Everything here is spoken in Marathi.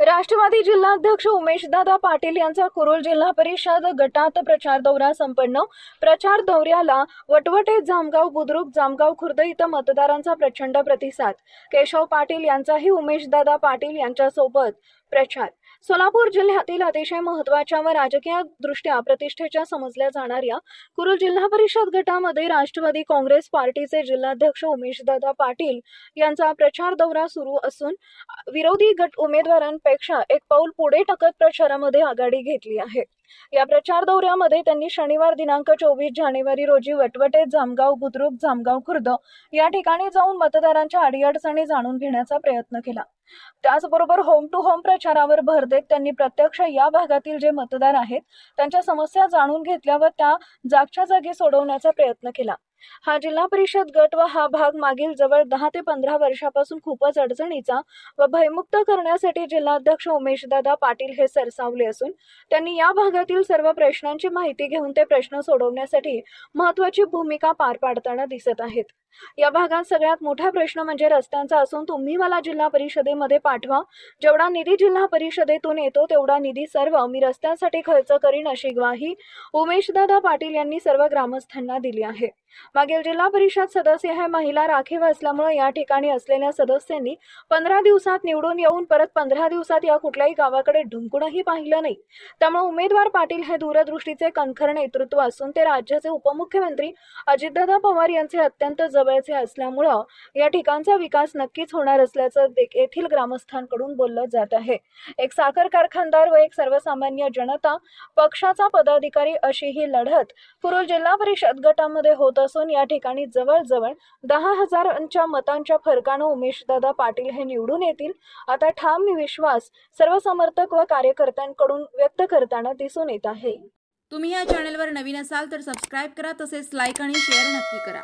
राष्ट्रवादी जिल्हाध्यक्ष उमेशदादा पाटील यांचा कुरुल जिल्हा परिषद गटात प्रचार दौरा संपन्न. प्रचार दौऱ्याला वटवटे जामगाव बुद्रुक जामगाव खुर्द इथं मतदारांचा प्रचंड प्रतिसाद. केशव पाटील यांचाही उमेशदादा पाटील यांच्यासोबत. प्रचार. सोलापूर जिल्ह्यातील अतिशय महत्त्वाच्या व राजकीय दृष्ट्या प्रतिष्ठेच्या समजल्या जाणाऱ्या कुरुल जिल्हा परिषद गटामध्ये राष्ट्रवादी काँग्रेस पार्टीचे जिल्हाध्यक्ष उमेशदादा पाटील यांचा प्रचार दौरा सुरू असून विरोधी गट उमेदवारांपेक्षा एक पाऊल पुढे टाकत प्रचारामध्ये आघाडी घेतली आहे. या प्रचार दौऱ्यामध्ये त्यांनी शनिवार दिनांक चोवीस जानेवारी रोजी वटवटे जामगाव बुद्रुक जामगाव खुर्द या ठिकाणी जाऊन मतदारांच्या अडीअडचणी जाणून घेण्याचा प्रयत्न केला. त्याचबरोबर होम टू होम प्रचारावर भर देत त्यांनी प्रत्यक्ष या भागातील जे मतदार आहेत त्यांच्या समस्या जाणून घेतल्या व त्या जागच्या जागी सोडवण्याचा प्रयत्न केला. हा जिल्हा परिषद गट व हा भाग मागील जवळ दहा ते पंधरा वर्षापासून खूपच अडचणीचा व भयमुक्त करण्यासाठी जिल्हाध्यक्ष उमेशदादा पाटील हे सरसावले असून त्यांनी या भागातील सर्व प्रश्नांची माहिती घेऊन ते प्रश्न सोडवण्यासाठी महत्वाची भूमिका पार पाडताना दिसत आहेत. या भागात सगळ्यात मोठा प्रश्न म्हणजे रस्त्यांचा असून तुम्ही मला जिल्हा परिषदेमध्ये पाठवा. जेवढा निधी जिल्हा परिषदेतून येतो तेवढा निधी सर्व मी रस्त्यांसाठी खर्च करीन अशी ग्वाही उमेशदादा पाटील यांनी सर्व ग्रामस्थांना दिली आहे. मागील जिल्हा परिषद सदस्य हे महिला राखीव असल्यामुळे या ठिकाणी असलेल्या सदस्यांनी पंधरा दिवसात निवडून येऊन परत पंधरा दिवसात या कुठल्याही गावाकडे ढुंकूनही पाहिलं नाही. त्यामुळे उमेदवार पाटील हे दूरदृष्टीचे कणखर नेतृत्व असून ते राज्याचे उपमुख्यमंत्री अजितदादा पवार यांचे अत्यंत जवळचे असल्यामुळं या ठिकाणचा विकास नक्कीच होणार असल्याचं येथील ग्रामस्थांकडून बोललं जात आहे. एक साखर कारखानदार व एक सर्वसामान्य जनता पक्षाचा पदाधिकारी अशी ही लढत पूर्व जिल्हा परिषद गटामध्ये होत असून या ठिकाणी जवळजवळ दहा हजारांच्या मतांच्या फरकानं उमेशदादा पाटील हे निवडून येतील. आता ठाम विश्वास सर्व समर्थक व कार्यकर्त्यांकडून व्यक्त करताना दिसून येत आहे. तुम्ही या चॅनलवर नवीन असाल तर सबस्क्राईब करा तसेच लाईक आणि शेअर नक्की करा.